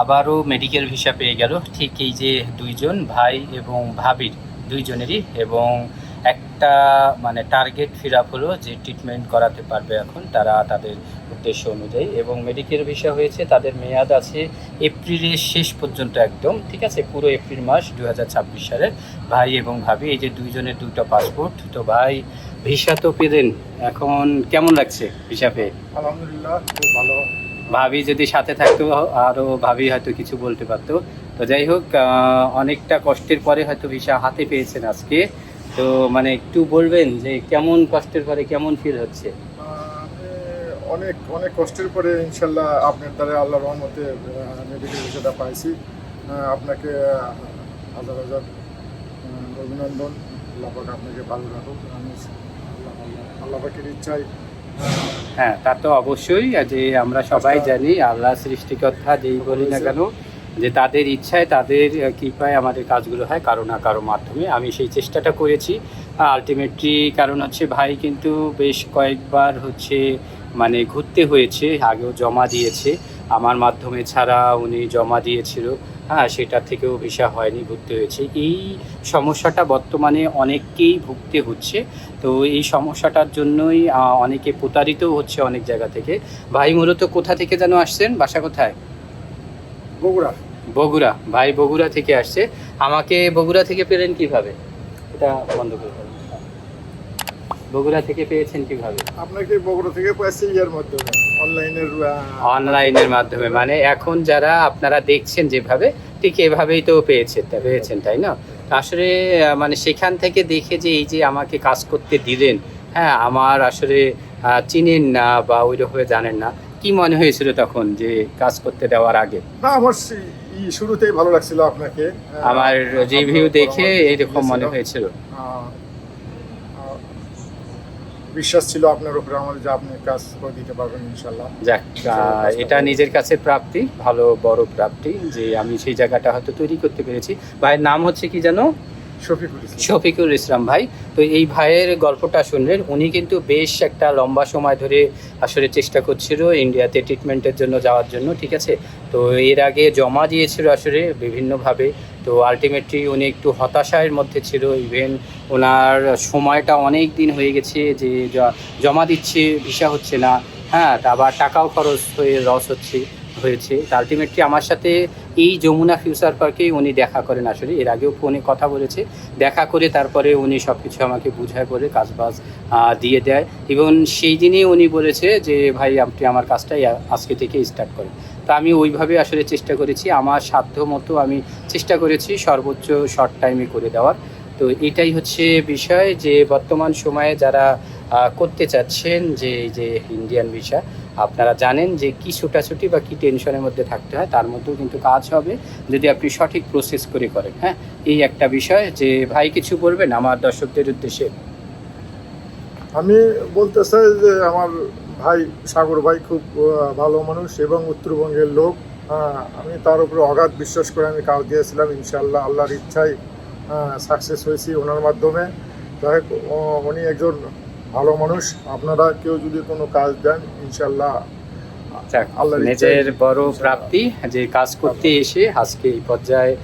আবারও medical visa পেয়ে গেল। ঠিক এই যে দুইজন ভাই এবং ভাবির দুইজনেরই এবং একটা মানে টার্গেট ফিল আপ হলো যে ট্রিটমেন্ট করাতে পারবে এখন তারা তাদের উদ্দেশ্য অনুযায়ী এবং মেডিকেল ভিসা হয়েছে, তাদের মেয়াদ আছে এপ্রিলের শেষ পর্যন্ত একদম। ঠিক আছে? পুরো এপ্রিল মাস দু ছাব্বিশ সালের ভাই এবং ভাবি, এই যে দুইজনের দুটো পাসপোর্ট তো ভাই ভিসা তো পেলেন। এখন কেমন লাগছে ভিসা পেয়ে? আলহামদুলিল্লাহ, খুব ভালো। ভাবি যদি সাথে থাকতো আরও ভাবি হয়তো কিছু বলতে পারতো। তো যাই হোক অনেকটা কষ্টের পরে হয়তো ভিসা হাতে পেয়েছেন আজকে। তো মানে একটু বলবেন যে কেমন কষ্টের পরে কেমন ফিল হচ্ছে? অনেক অনেক কষ্টের পরে ইনশাল্লাহ আপনার দ্বারা আল্লাহ রহমতে মেডিকেল ভিসাটা পাইছি। আপনাকে হাজার হাজার অভিনন্দন। আল্লাহ আপনাকে ভালো রাখুক। আমি আল্লাহ আল্লাহ ইচ্ছাই আহ, হ্যাঁ তা তো অবশ্যই যে আমরা সবাই জানি আল্লাহ সৃষ্টিকর্তা যেই বলি না কেন যে তাদের ইচ্ছায় তাদের কৃপায় আমাদের কাজগুলো হয় কারও না কারও মাধ্যমে। আমি সেই চেষ্টাটা করেছি। আলটিমেটলি কারণ হচ্ছে ভাই কিন্তু বেশ কয়েকবার হচ্ছে মানে ঘুরতে হয়েছে আগেও জমা দিয়েছে। আমার মাধ্যমে ছাড়া উনি জমা দিয়েছিল। হ্যাঁ সেটা থেকেও ভিসা হয়নি ভুগতে হয়েছে। এই সমস্যাটা বর্তমানে অনেককেই ভুগতে হচ্ছে। তো এই সমস্যাটার জন্যই অনেকে প্রতারিতও হচ্ছে অনেক জায়গা থেকে। ভাই মূলত কোথা থেকে যেন আসছেন? বাসা কোথায়? বগুড়া। বগুড়া। ভাই বগুড়া থেকে আসছে। আমাকে বগুড়া থেকে পেলেন কীভাবে? এটা বন্ধ করে। বগুড়া থেকে পেয়েছেন কীভাবে? আপনাকে বগুড়া থেকে পাইছি ইয়ার মাধ্যমে অনলাইনের অনলাইনের মাধ্যমে মানে এখন যারা আপনারা দেখছেন যেভাবে ঠিক এভাবেই তো পেয়েছেন তা পেয়েছেন তাই না? আসলে মানে সেখান থেকে দেখে যে এই যে আমাকে কাজ করতে দিলেন হ্যাঁ আমার আসলে চিনেন না বা ওই রকমভাবে জানেন না কি মনে হয়েছিল তখন যে কাজ করতে দেওয়ার আগে? না আমার শুরুতেই ভালো লাগছিল আপনাকে আমার রিভিউ দেখে এরকম মনে হয়েছিল। বিশ্বাস ছিল আপনার উপরে আমার যে আপনি কাজ করে দিতে পারবেন ইনশাল্লাহ যাক এটা নিজের কাছে প্রাপ্তি ভালো বড় প্রাপ্তি যে আমি সেই জায়গাটা হয়তো তৈরি করতে পেরেছি। ভাইয়ের নাম হচ্ছে কি জানো শফিকুল ইসলাম। ভাই, তো এই ভাইয়ের গল্পটা শুনলেন। উনি কিন্তু বেশ একটা লম্বা সময় ধরে আসলে চেষ্টা করছিল ইন্ডিয়াতে ট্রিটমেন্টের জন্য যাওয়ার জন্য, ঠিক আছে? তো এর আগে জমা দিয়েছিল আসলে বিভিন্নভাবে। তো আলটিমেটলি উনি একটু হতাশার মধ্যে ছিল। ইভেন ওনার সময়টা অনেক দিন হয়ে গেছে যে জমা দিচ্ছে, ভিসা হচ্ছে না। হ্যাঁ আবার টাকাও খরচ হয়ে লস হচ্ছে। হয়েছে। আলটিমেটলি আমার সাথে এই যমুনা ফিউচার পার্কেই উনি দেখা করেন আসলে। এর আগেও ফোনে কথা বলেছে। দেখা করে তারপরে উনি সব কিছু আমাকে বুঝায় করে কাজবাজ দিয়ে দেয়। এবং সেই দিনই উনি বলেছে যে, ভাই, আপনি আমার কাজটাই আজকে থেকে স্টার্ট করেন। তো আমি ওইভাবে আসলে চেষ্টা করেছি। আমার সাধ্য মতো আমি চেষ্টা করেছি সর্বোচ্চ শর্ট টাইমে করে দেওয়ার। তো এটাই হচ্ছে বিষয় যে, বর্তমান সময়ে যারা করতে চাচ্ছেন যে এই যে ইন্ডিয়ান ভিসা আপনারা জানেন যে কি ছুটাছুটি বা কি টেনশনের মধ্যে থাকতে হয়, তার মধ্যেও কিন্তু কাজ হবে, যদি আপনি সঠিক প্রসেস করে করেন হ্যাঁ? এই একটা বিষয় যে ভাই কিছু বলবেন আমার দর্শকদের উদ্দেশ্যে। আমি বলতে চাই যে আমার ভাই সাগর ভাই খুব ভালো মানুষ এবং উত্তরবঙ্গের লোক। আমি তার উপরে অগাধ বিশ্বাস করে আমি কাজ দিয়েছিলাম ইনশাল্লাহ আল্লাহর ইচ্ছায় সাকসেস হয়েছি ওনার মাধ্যমে। যাই হোক উনি একজন ভালো মানুষ আপনারা কেউ যদি কোনো কাজ দেন ইনশাল্লাহ নিজের বড় প্রাপ্তি যে কাজ করতে এসে আজকে এই পর্যায়ে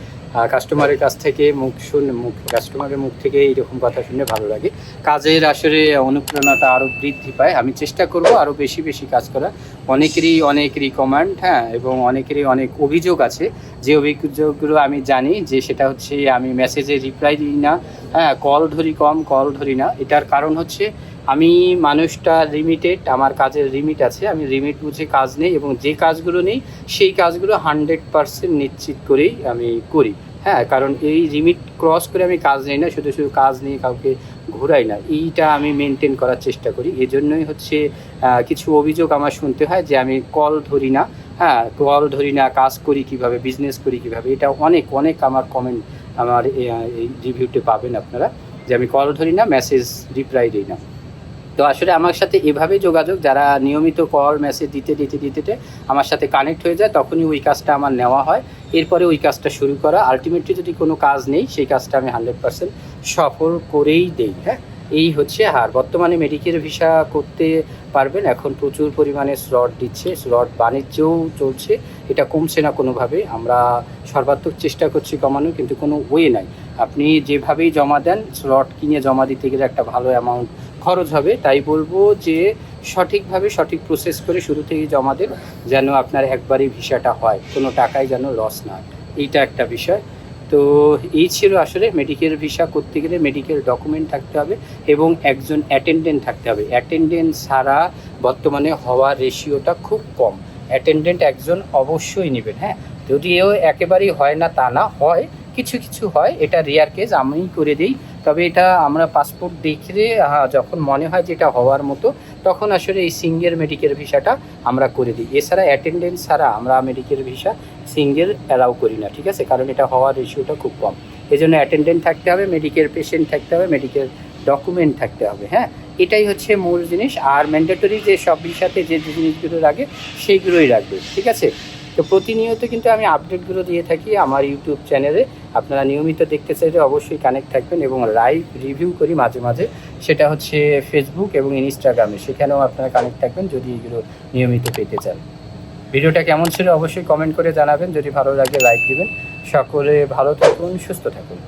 কাস্টমারের কাছ থেকে মুখ শুনে মুখ কাস্টমারের মুখ থেকে এইরকম কথা শুনে ভালো লাগে। কাজের আসলে অনুপ্রেরণাটা আরও বৃদ্ধি পায়। আমি চেষ্টা করব আরও বেশি বেশি কাজ করা অনেকেরই অনেক রিকমেন্ড হ্যাঁ এবং অনেকেরই অনেক অভিযোগ আছে। যে অভিযোগগুলো আমি জানি যে সেটা হচ্ছে আমি মেসেজে রিপ্লাই দিই না হ্যাঁ কল ধরি কম কল ধরি না। এটার কারণ হচ্ছে আমি মানুষটা লিমিটেড আমার কাজের লিমিট আছে, আমি লিমিট বুঝে কাজ নেই এবং যে কাজগুলো নেই, সেই কাজগুলো হান্ড্রেড পারসেন্ট নিশ্চিত করেই আমি করি। হ্যাঁ কারণ এই লিমিট ক্রস করে আমি কাজ নেই না, শুধু শুধু কাজ নিয়ে কাউকে ঘোরাই না। এইটা আমি মেনটেন করার চেষ্টা করি। এজন্যই হচ্ছে কিছু অভিযোগ আমার শুনতে হয় যে আমি কল ধরি না। হ্যাঁ কল ধরি না, কাজ করি কীভাবে বিজনেস করি কীভাবে, এটা অনেক অনেক আমার কমেন্ট আমার এই রিভিউতে পাবেন আপনারা। যে আমি কল ধরি না মেসেজ রিপ্লাই দিই না। তো আসলে আমার সাথে এভাবে যোগাযোগ, যারা নিয়মিত কল মেসেজ দিতে দিতে দিতে আমার সাথে কানেক্ট হয়ে যায়, তখনই ওই কাজটা আমার নেওয়া হয়। এরপরে ওই কাজটা শুরু করা। আলটিমেটলি যদি কোনো কাজ নেই, সেই কাজটা আমি হান্ড্রেড পার্সেন্ট সফল করেই দেই হ্যাঁ? এই হচ্ছে হার। বর্তমানে মেডিকেল ভিসা করতে পারবেন, এখন প্রচুর পরিমাণে স্লট দিচ্ছে স্লট বাণিজ্যও চলছে। এটা কমছে না কোনোভাবে, আমরা সর্বাত্মক চেষ্টা করছি কমানোর, কিন্তু কোনো ওয়ে নাই। আপনি যেভাবেই জমা দেন স্লট কিনে জমা দিতে গেলে একটা ভালো অ্যামাউন্ট খরচ হবে, তাই বলব যে সঠিকভাবে সঠিক প্রসেস করে শুরু থেকেই জমা দেন যেন আপনার একবারই ভিসাটা হয়, কোনো টাকায় যেন লস না এইটা একটা বিষয়। তো এই ছিল আসলে মেডিকেল ভিসা করতে গেলে মেডিকেল ডকুমেন্ট থাকতে হবে এবং একজন অ্যাটেন্ডেন্ট থাকতে হবে। অ্যাটেন্ডেন্ট ছাড়া বর্তমানে হওয়ার রেশিওটা খুব কম। অ্যাটেন্ডেন্ট একজন অবশ্যই নেবেন হ্যাঁ? যদি যদিও একেবারেই হয় না, তা না, হয়। কিছু কিছু হয়, এটা রেয়ার কেস আমি করে দিই। তবে এটা আমরা পাসপোর্ট দেখলে যখন মনে হয় যে এটা হওয়ার মতো, তখন আসলে এই সিঙ্গেল মেডিকেল ভিসাটা আমরা করে দিই। এছাড়া অ্যাটেন্ডেন্স ছাড়া আমরা মেডিকেল ভিসা সিঙ্গেল অ্যালাউ করি না, ঠিক আছে? কারণ এটা হওয়ার রেশিওটা খুব কম। এই জন্য অ্যাটেন্ডেন্ট থাকতে হবে মেডিকেল পেশেন্ট থাকতে হবে মেডিকেল ডকুমেন্ট থাকতে হবে হ্যাঁ? এটাই হচ্ছে মূল জিনিস। আর ম্যান্ডেটরি যে সব ভিসাতে যে জিনিসগুলো লাগে, সেইগুলোই রাখবে, ঠিক আছে? তো প্রতিনিয়ত কিন্তু আমি আপডেটগুলো দিয়ে থাকি আমার ইউটিউব চ্যানেলে আপনারা নিয়মিত দেখতে চাইলে অবশ্যই কানেক্ট থাকবেন এবং লাইভ রিভিউ করি মাঝে মাঝে। সেটা হচ্ছে ফেসবুক এবং ইনস্টাগ্রামে সেখানেও আপনারা কানেক্ট থাকবেন যদি এগুলো নিয়মিত পেতে চান। ভিডিওটা কেমন ছিল অবশ্যই কমেন্ট করে জানাবেন। যদি ভালো লাগে লাইক দিবেন। সকলে ভালো থাকুন, সুস্থ থাকুন।